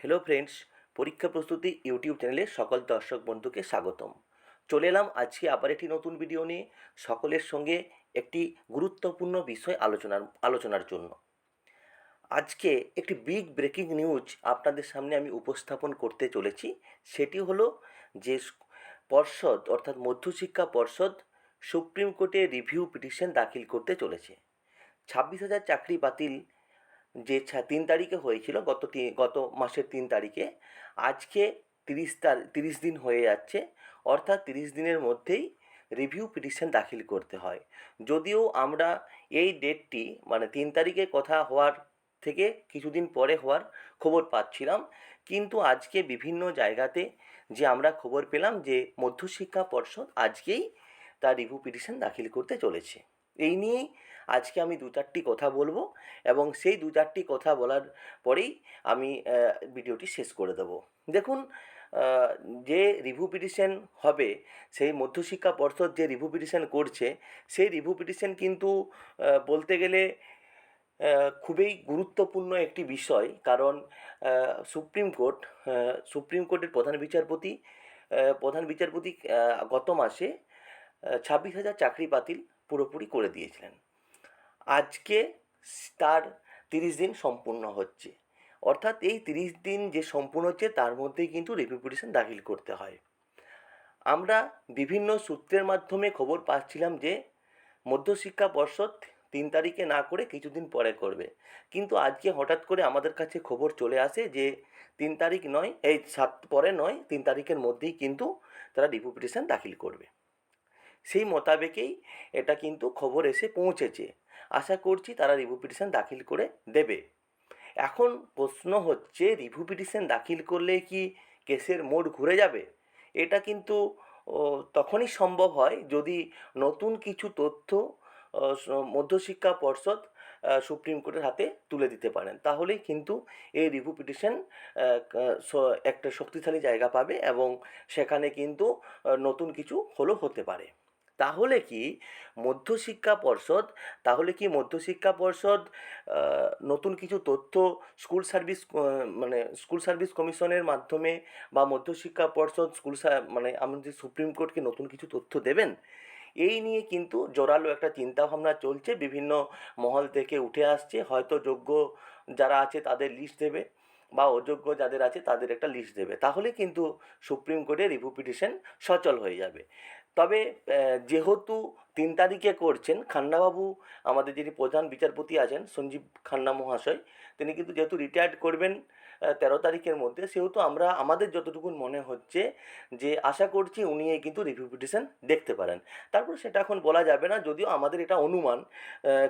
Hello friends পরীক্ষা প্রস্তুতি YouTube চ্যানেলে সকল দর্শক বন্ধুকে স্বাগতম। চলে এলাম আজকে আবার একটি নতুন ভিডিও নিয়ে সকলের সঙ্গে একটি গুরুত্বপূর্ণ বিষয় আলোচনার আলোচনার জন্য। আজকে একটি বিগ ব্রেকিং নিউজ আপনাদের সামনে আমি উপস্থাপন করতে চলেছি। সেটি হলো যে পর্ষদ অর্থাৎ মধ্যশিক্ষা পর্ষদ সুপ্রিম কোর্টে রিভিউ পিটিশন দাখিল করতে চলেছে। ছাব্বিশ হাজার চাকরি বাতিল যে তিন তারিখে হয়েছিল, গত গত মাসের তিন তারিখে, আজকে তিরিশ তারিখ তিরিশ দিন হয়ে যাচ্ছে, অর্থাৎ তিরিশ দিনের মধ্যেই রিভিউ পিটিশন দাখিল করতে হয়। যদিও আমরা এই ডেটটি মানে তিন তারিখে কথা হওয়ার থেকে কিছুদিন পরে হওয়ার খবর পাচ্ছিলাম, কিন্তু আজকে বিভিন্ন জায়গাতে যে আমরা খবর পেলাম যে মধ্যশিক্ষা পর্ষদ আজকেই তার রিভিউ পিটিশন দাখিল করতে চলেছে। এই নিয়েই আজকে আমি দু চারটি কথা বলব এবং সেই দু চারটি কথা বলার পরেই আমি ভিডিওটি শেষ করে দেব। দেখুন যে রিভিউ পিটিশন হবে, সেই মধ্যশিক্ষা পর্ষদ যে রিভিউ পিটিশন করছে, সেই রিভিউ পিটিশন কিন্তু বলতে গেলে খুবই গুরুত্বপূর্ণ একটি বিষয়। কারণ সুপ্রিম কোর্ট সুপ্রিম কোর্টের প্রধান বিচারপতি প্রধান বিচারপতি গত মাসে ছাব্বিশ হাজার চাকরি বাতিল পুরোপুরি করে দিয়েছিলেন। আজকে তার তিরিশ দিন সম্পূর্ণ হচ্ছে। অর্থাৎ এই তিরিশ দিন যে সম্পূর্ণ হচ্ছে, তার মধ্যেই কিন্তু রিভিউ পিটিশন দাখিল করতে হয়। আমরা বিভিন্ন সূত্রের মাধ্যমে খবর পাচ্ছিলাম যে, মধ্যশিক্ষা পর্ষদ তিন তারিখে না করে কিছুদিন পরে করবে। কিন্তু আজকে হঠাৎ করে আমাদের কাছে খবর চলে আসে যে, তিন তারিখ নয়, এই সাত পরে নয়, তিন তারিখের মধ্যেই কিন্তু তারা রিভিউ পিটিশন দাখিল করবে। সেই মোতাবেকেই এটা কিন্তু খবর এসে পৌঁছেছে। আশা করছি তারা রিভিউ পিটিশন দাখিল করে দেবে। এখন প্রশ্ন হচ্ছে রিভিউ পিটিশন দাখিল করলে কি কেসের মোড় ঘুরে যাবে? এটা কিন্তু তখনই সম্ভব হয় যদি নতুন কিছু তথ্য মধ্যশিক্ষা পর্ষদ সুপ্রিম কোর্টের হাতে তুলে দিতে পারেন। তাহলেই কিন্তু এই রিভিউ পিটিশন একটা শক্তিশালী জায়গা পাবে এবং সেখানে কিন্তু নতুন কিছু হলো হতে পারে। তাহলে কি মধ্যশিক্ষা পর্ষদ, তাহলে কি মধ্যশিক্ষা পর্ষদ নতুন কিছু তথ্য স্কুল সার্ভিস মানে স্কুল সার্ভিস কমিশনের মাধ্যমে বা মধ্যশিক্ষা পর্ষদ, স্কুল মানে আমাদের সুপ্রিম কোর্টকে নতুন কিছু তথ্য দেবেন, এই নিয়ে কিন্তু জোরালো একটা চিন্তাভাবনা চলছে, বিভিন্ন মহল থেকে উঠে আসছে, হয়তো যোগ্য যারা আছে তাদের লিস্ট দেবে বা অযোগ্য যাদের আছে তাদের একটা লিস্ট দেবে, তাহলে কিন্তু সুপ্রিম কোর্টে রিভিউ পিটিশন সচল হয়ে যাবে। তবে যেহেতু তিন তারিখে করছেন, খান্নাবাবু আমাদের যিনি প্রধান বিচারপতি আছেন, সঞ্জীব খান্না মহাশয়, তিনি কিন্তু যেহেতু রিটায়ার্ড করবেন তেরো তারিখের মধ্যে, সেহেতু আমরা, আমাদের যতটুকু মনে হচ্ছে যে, আশা করছি উনি কিন্তু রিভিউ পিটিশন দেখতে পারেন। তারপর সেটা এখন বলা যাবে না, যদিও আমাদের এটা অনুমান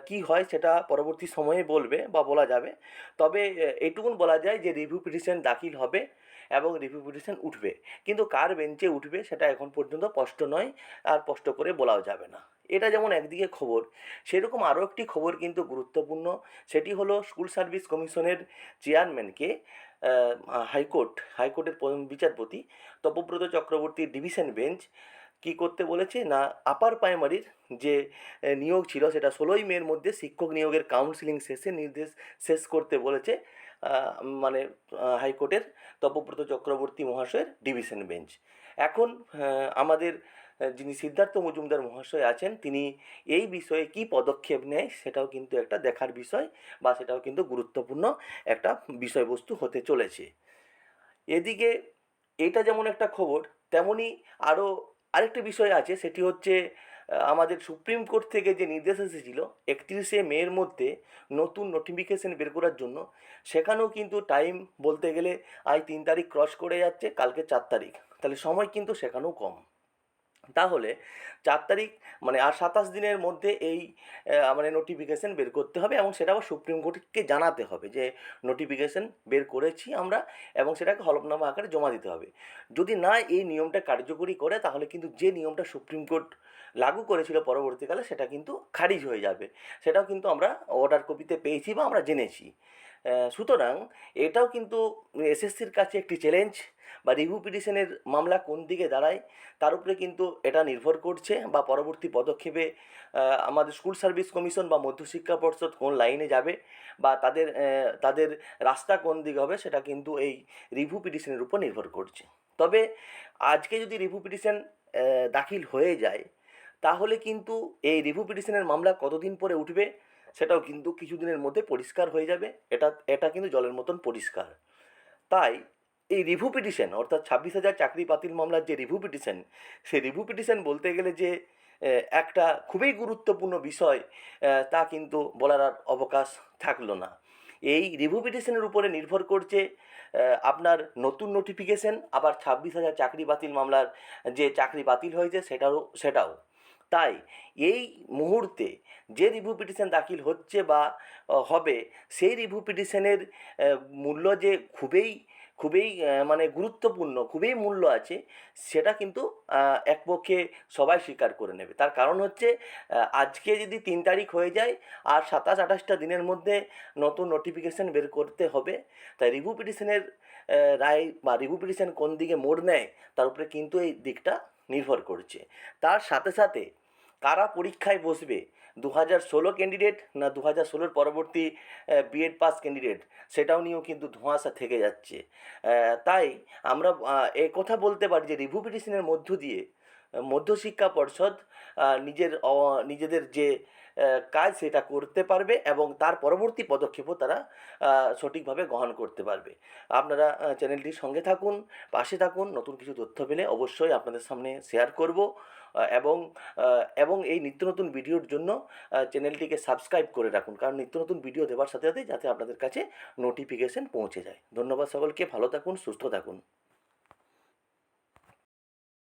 কি হয় সেটা পরবর্তী সময়ে বলবে বা বলা যাবে। তবে এটুকুন বলা যায় যে রিভিউ পিটিশন দাখিল হবে এবং রিভিউ পিটিশন উঠবে। কিন্তু কার বেঞ্চে উঠবে সেটা এখন পর্যন্ত স্পষ্ট নয়। আর স্পষ্ট করে বলাও যাবে না। এটা যেমন একদিকে খবর, সেরকম আরও একটি খবর কিন্তু গুরুত্বপূর্ণ, সেটি হলো স্কুল সার্ভিস কমিশনের চেয়ারম্যানকে হাইকোর্ট, হাইকোর্টের প্রধান বিচারপতি তপব্রত চক্রবর্তীর ডিভিশন বেঞ্চ কী করতে বলেছে না আপার প্রাইমারির যে নিয়োগ ছিল সেটা ষোলোই মের মধ্যে শিক্ষক নিয়োগের কাউন্সিলিং শেষে নির্দেশ শেষ করতে বলেছে মানে হাইকোর্টের তপব্রত চক্রবর্তী মহাশয়ের ডিভিশন বেঞ্চ। এখন আমাদের যিনি সিদ্ধার্থ মজুমদার মহাশয় আছেন, তিনি এই বিষয়ে কি পদক্ষেপ নেয় সেটাও কিন্তু একটা দেখার বিষয় বা সেটাও কিন্তু গুরুত্বপূর্ণ একটা বিষয়বস্তু হতে চলেছে। এদিকে এটা যেমন একটা খবর, তেমনি আরও আরেকটি বিষয় আছে, সেটি হচ্ছে আমাদের সুপ্রিম কোর্ট থেকে যে নির্দেশ এসেছিল, একত্রিশে মের মধ্যে নতুন নোটিফিকেশন বের করার জন্য, সেখানেও কিন্তু টাইম বলতে গেলে আজ তিন তারিখ ক্রস করে যাচ্ছে, কালকে চার তারিখ। তাহলে সময় কিন্তু সেখানেও কম। তাহলে চার তারিখ মানে আর সাতাশ দিনের মধ্যে এই মানে নোটিফিকেশান বের করতে হবে এবং সেটা আবার সুপ্রিম কোর্টকে জানাতে হবে যে নোটিফিকেশন বের করেছি আমরা এবং সেটাকে হলফনামা আকারে জমা দিতে হবে। যদি না এই নিয়মটা কার্যকরী করে তাহলে কিন্তু যে নিয়মটা সুপ্রিম কোর্ট লাগু করেছিল পরবর্তীকালে সেটা কিন্তু খারিজ হয়ে যাবে। সেটাও কিন্তু আমরা অর্ডার কপিতে পেয়েছি বা আমরা জেনেছি। সুতরাং এটাও কিন্তু এসএসসির কাছে একটি চ্যালেঞ্জ বা রিভিউ পিটিশনের মামলা কোন দিকে দাঁড়ায়, তার উপরে কিন্তু এটা নির্ভর করছে বা পরবর্তী পদক্ষেপে আমাদের স্কুল সার্ভিস কমিশন বা মধ্যশিক্ষা পর্ষদ কোন লাইনে যাবে বা তাদের তাদের রাস্তা কোন দিকে হবে সেটা কিন্তু এই রিভিউ পিটিশনের উপর নির্ভর করছে। তবে আজকে যদি রিভিউ পিটিশন দাখিল হয়ে যায়, তাহলে কিন্তু এই রিভিউ পিটিশনের মামলা কতদিন পরে উঠবে? সেটাও কিন্তু কিছুদিনের মধ্যে পরিষ্কার হয়ে যাবে। এটা এটা কিন্তু জলের মতন পরিষ্কার। তাই এই রিভিউ পিটিশন, অর্থাৎ ছাব্বিশ হাজার চাকরি বাতিল মামলার যে রিভিউ পিটিশন, সেই রিভিউ পিটিশন বলতে গেলে যে একটা খুবই গুরুত্বপূর্ণ বিষয় তা কিন্তু বলার আর অবকাশ থাকল না। এই রিভিউ পিটিশনের উপরে নির্ভর করছে আপনার নতুন নোটিফিকেশন আবার ছাব্বিশ হাজার চাকরি বাতিল মামলার যে চাকরি বাতিল হয়েছে সেটাও সেটাও। তাই এই মুহূর্তে যে রিভিউ পিটিশন দাখিল হচ্ছে বা হবে, সেই রিভিউ পিটিশনের মূল্য যে খুবই খুবই মানে গুরুত্বপূর্ণ, খুবই মূল্য আছে, সেটা কিন্তু এক পক্ষে সবাই স্বীকার করে নেবে। তার কারণ হচ্ছে আজকে যদি তিন তারিখ হয়ে যায়, আর সাতাশ, আঠাশটা দিনের মধ্যে নতুন নোটিফিকেশন বের করতে হবে, তাই রিভিউ পিটিশনের রায় বা রিভিউ পিটিশন কোন দিকে মোড় নেয়, তার উপরে কিন্তু এই দিকটা নির্ভর করছে। তার সাথে সাথে কারা পরীক্ষায় বসবে? দু হাজার ষোলো ক্যান্ডিডেট না দু হাজার ষোলোর পরবর্তী বিএড পাস ক্যান্ডিডেট সেটাও নিয়েও কিন্তু ধোঁয়াশা থেকে যাচ্ছে। তাই আমরা কথা বলতে পারি যে রিভিউ পিটিশনের মধ্য দিয়ে মধ্যশিক্ষা পর্ষদ নিজের নিজেদের যে কাজ সেটা করতে পারবে এবং তার পরবর্তী পদক্ষেপও তারা সঠিকভাবে গ্রহণ করতে পারবে। আপনারা চ্যানেলটির সঙ্গে থাকুন, পাশে থাকুন। নতুন কিছু তথ্য পেলে অবশ্যই আপনাদের সামনে শেয়ার করব। এবং এবং এই নিত্য নতুন ভিডিওর জন্য চ্যানেলটিকে সাবস্ক্রাইব করে রাখুন। কারণ নিত্য নতুন ভিডিও দেওয়ার সাথে সাথে যাতে আপনাদের কাছে নোটিফিকেশন পৌঁছে যায়। ধন্যবাদ সকলকে। ভালো থাকুন, সুস্থ থাকুন।